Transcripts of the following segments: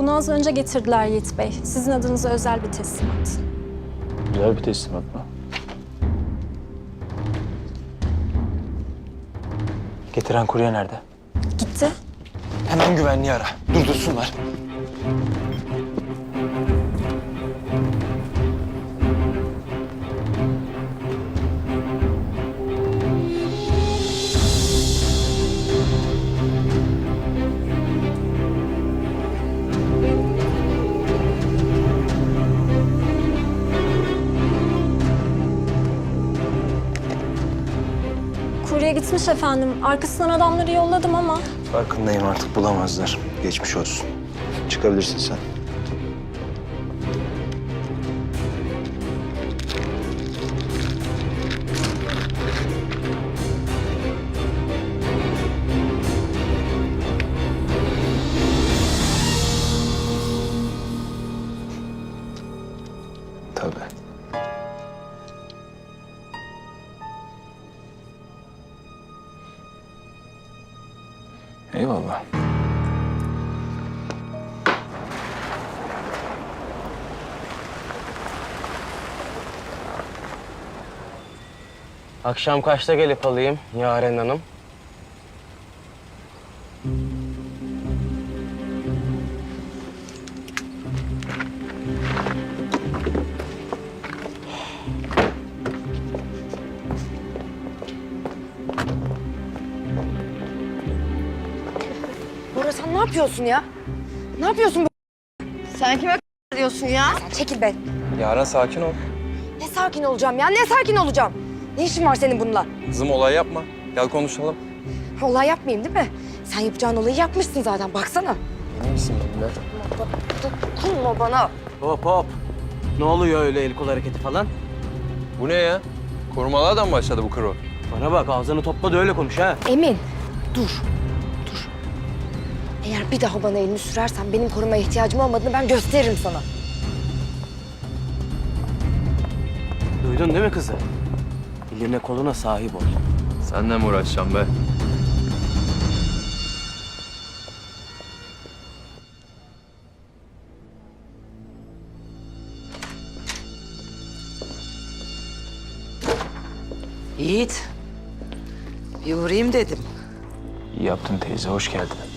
Bunu az önce getirdiler Yiğit Bey. Sizin adınıza özel bir teslimat. Güzel bir teslimat mı? Getiren kurye nerede? Gitti. Hemen güvenliği ara. Durdursunlar. Kurye gitmiş efendim. Arkasından adamları yolladım ama Farkındayım artık bulamazlar. Geçmiş olsun. Çıkabilirsin sen. Eyvallah. Akşam kaçta gelip alayım Yaren Hanım? Yapıyorsun ya? Ne yapıyorsun bu? Sen kime diyorsun ya? Sen çekil be. Yaren sakin ol. Ne sakin olacağım ya? Ne sakin olacağım? Ne işin var senin bununla? Kızım olay yapma. Gel konuşalım. Olay yapmayayım değil mi? Sen yapacağın olayı yapmışsın zaten baksana. İyi misin benimle? Dokunma bana. Hop hop. Ne oluyor öyle el kol hareketi falan? Bu ne ya? Korumalardan başladı bu kro. Bana bak ağzını topla da öyle konuş ha. Emin. Dur. Eğer bir daha bana elini sürersen benim korumaya ihtiyacım olmadığını ben gösteririm sana. Duydun değil mi kızı? Eline koluna sahip ol. Seninle mi uğraşacağım be? Yiğit. Bir uğrayayım dedim. İyi yaptın teyze, hoş geldin.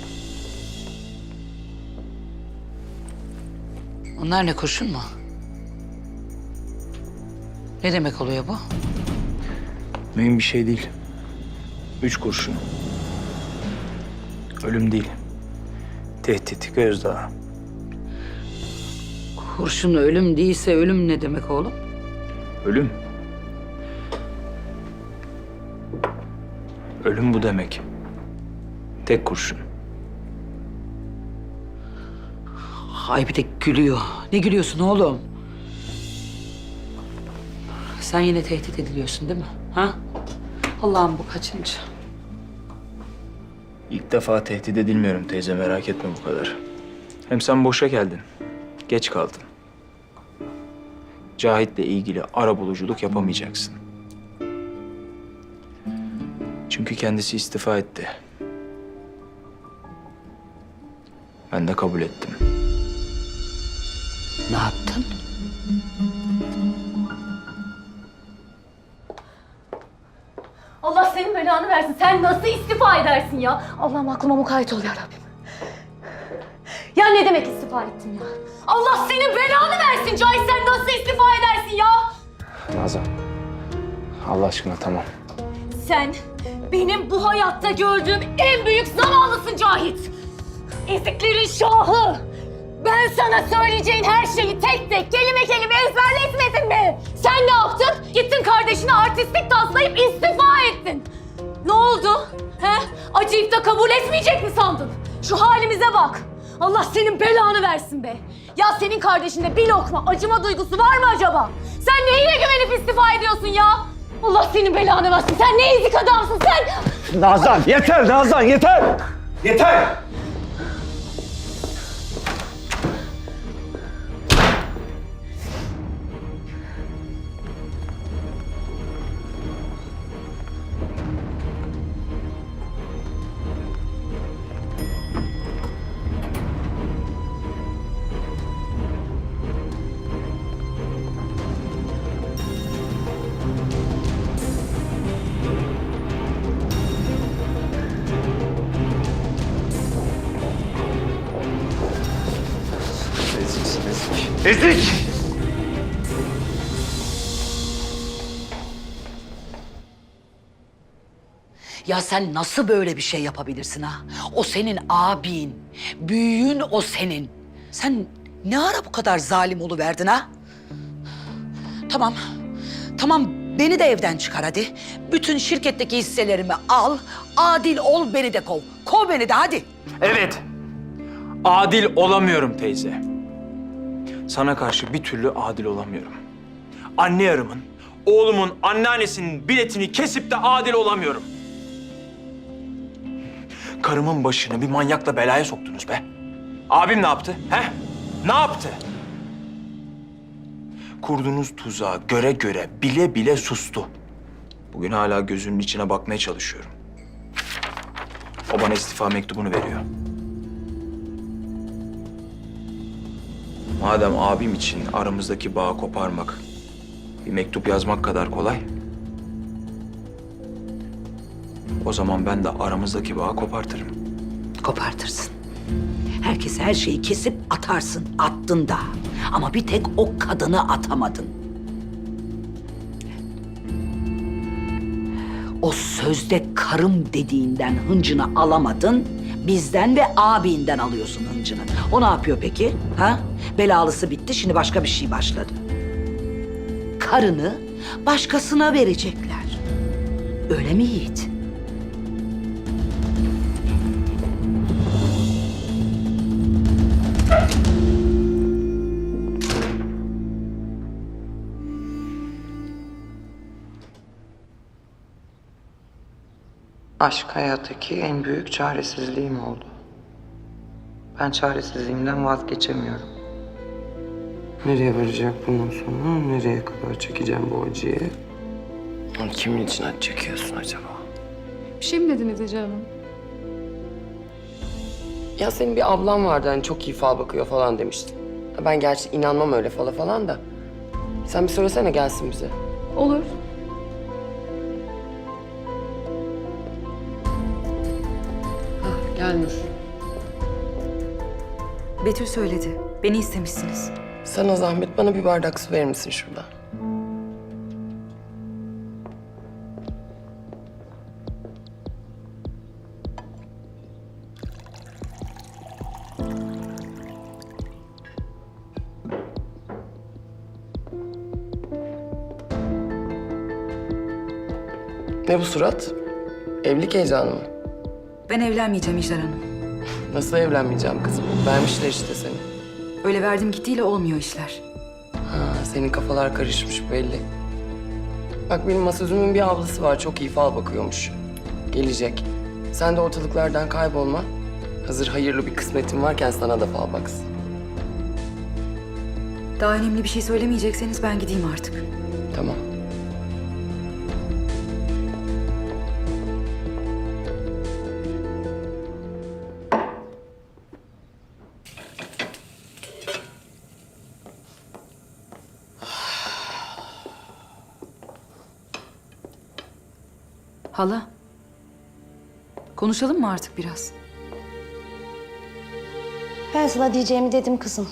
Onlar ne kurşun mu? Ne demek oluyor bu? Mühim bir şey değil. Üç kurşun. Ölüm değil. Tehdit, gözdağı. Kurşun ölüm değilse ölüm ne demek oğlum? Ölüm. Ölüm bu demek. Tek kurşun. Ay bir de gülüyor. Ne gülüyorsun oğlum? Sen yine tehdit ediliyorsun değil mi? Ha? Allah'ım bu kaçıncı? İlk defa tehdit edilmiyorum teyze, merak etme bu kadar. Hem sen boşa geldin. Geç kaldın. Cahit'le ilgili ara buluculuk yapamayacaksın. Çünkü kendisi istifa etti. Ben de kabul ettim. Ne yaptın? Allah senin belanı versin. Sen nasıl istifa edersin ya? Allah'ım aklıma mukayyet ol ya Rabbim. Ya ne demek istifa ettim ya? Allah senin belanı versin Cahit. Sen nasıl istifa edersin ya? Nazan. Allah aşkına tamam. Sen benim bu hayatta gördüğüm en büyük zavallısın Cahit. Eziklerin şahı. Ben sana söyleyeceğin her şeyi tek tek kelime kelime ezberletmedim mi? Sen ne yaptın? Gittin kardeşine artistlik taslayıp istifa ettin. Ne oldu? He? Acıyıp da kabul etmeyecek mi sandın? Şu halimize bak. Allah senin belanı versin be. Ya senin kardeşinde bir lokma acıma duygusu var mı acaba? Sen neyine güvenip istifa ediyorsun ya? Allah senin belanı versin. Sen ne ezik adamsın sen. Nazan yeter Nazan yeter. Yeter. Ezik! Ya sen nasıl böyle bir şey yapabilirsin ha? O senin abin. Büyüğün o senin. Sen ne ara bu kadar zalim oluverdin ha? Tamam. Tamam beni de evden çıkar hadi. Bütün şirketteki hisselerimi al. Adil ol beni de kov. Kov beni de hadi. Evet. Adil olamıyorum teyze. Sana karşı bir türlü adil olamıyorum. Anne yarımın, oğlumun anneannesinin biletini kesip de adil olamıyorum. Karımın başını bir manyakla belaya soktunuz be. Abim ne yaptı? He? Ne yaptı? Kurduğunuz tuzağa göre göre bile bile sustu. Bugün hala gözünün içine bakmaya çalışıyorum. O bana istifa mektubunu veriyor. Madem abim için aramızdaki bağı koparmak, bir mektup yazmak kadar kolay. O zaman ben de aramızdaki bağı kopartırım. Kopartırsın. Herkes her şeyi kesip atarsın. Attın da. Ama bir tek o kadını atamadın. O sözde karım dediğinden hıncını alamadın. Bizden ve abinden alıyorsun hıncını. O ne yapıyor peki? Ha? Belalısı bitti, şimdi başka bir şey başladı. Karını başkasına verecekler. Öyle mi Yiğit? Aşk hayattaki en büyük çaresizliğim oldu. Ben çaresizliğimden vazgeçemiyorum. Nereye varacak bunun sonu? Nereye kadar çekeceğim bu acıyı? Onu kimin için acı çekiyorsun acaba? Bir şey mi dediniz Ece Hanım? Ya senin bir ablan vardı hani çok iyi fal bakıyor falan demiştin. Ben gerçi inanmam öyle fala falan da. Sen bir söylesene gelsin bize. Olur. Gel Nur. Betül söyledi. Beni istemişsiniz. Sana zahmet bana bir bardak su verir misin şurada? Ne bu surat? Evlilik heyecanı mı? Ben evlenmeyeceğim İcdar Hanım. Nasıl evlenmeyeceğim kızım? Vermişler işte seni. Öyle verdim gittiyle olmuyor işler. Ha, senin kafalar karışmış belli. Bak benim masözümün bir ablası var. Çok iyi fal bakıyormuş. Gelecek. Sen de ortalıklardan kaybolma. Hazır hayırlı bir kısmetin varken sana da fal baksın. Daha önemli bir şey söylemeyecekseniz ben gideyim artık. Tamam. Hala. Konuşalım mı artık biraz? Ben sana diyeceğimi dedim kızım.